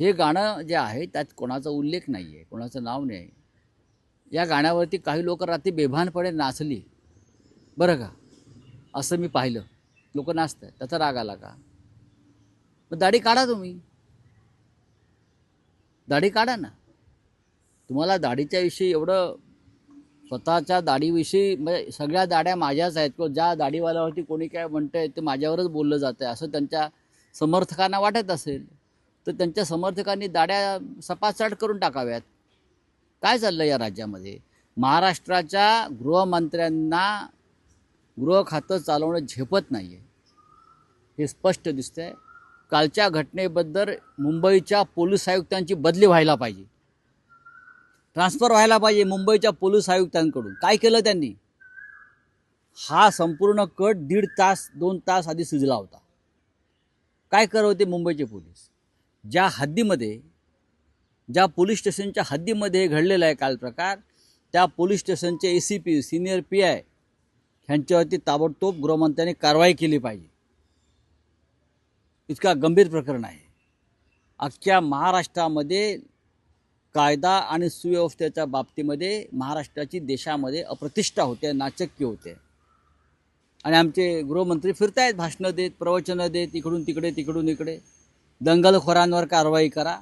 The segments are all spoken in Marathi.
हे गाणं जे आहे त्यात कोणाचा उल्लेख नाही आहे कोणाचं नाव नाही या गाण्यावरती काही लोक रात्री बेभानपणे नाचली. बरं का? असं मी पाहिलं. लोक नाचत आहेत त्याचा राग आला का? मग दाढी काढा तुम्ही. दाढी काढा ना. तुम्हाला दाढीच्याविषयी एवढं स्वतःच्या दाढीविषयी म्हणजे सगळ्या दाढ्या माझ्याच आहेत. किंवा ज्या दाढीवाल्यावरती कोणी काय म्हणतंय ते माझ्यावरच बोललं जातं आहे असं त्यांच्या समर्थकांना वाटत असेल. तर त्यांच्या समर्थकांनी दाड्या सपासाट करून टाकाव्यात. काय चाललं या राज्यामध्ये? महाराष्ट्राच्या गृहमंत्र्यांना गृह खातं चालवणं झेपत नाही आहे हे स्पष्ट दिसतंय. कालच्या घटनेबद्दल मुंबईच्या पोलीस आयुक्तांची बदली व्हायला पाहिजे. ट्रान्सफर व्हायला पाहिजे मुंबईच्या पोलीस आयुक्तांकडून. काय केलं त्यांनी? हा संपूर्ण कट दीड तास दोन तास आधी सुजला होता. काय करत होते मुंबईचे पोलीस? ज्या हद्दीमध्ये ज्या पोलीस स्टेशनच्या हद्दीमध्ये घडलेला आहे काल प्रकार त्या पोलीस स्टेशनचे A C P senior P I ह्यांच्यावरती ताबडतोब गृहमंत्र्यांनी कारवाई केली पाहिजे. इतका गंभीर प्रकरण आहे. अख्ख्या महाराष्ट्रामध्ये कायदा आणि सुव्यवस्थेच्या बाबतीमध्ये महाराष्ट्राची देशामध्ये अप्रतिष्ठा होते नाचक्य होते. आणि आमचे गृहमंत्री फिरतायत भाषणं देत प्रवचनं देत इकडून तिकडे तिकडून इकडे. दंगलखोरांवर कारवाई करा.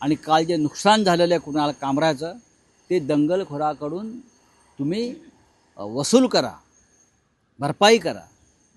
आणि काल जे नुकसान झालेलं आहे कुणाला कामराचं ते दंगलखोराकडून तुम्ही वसूल करा. भरपाई करा.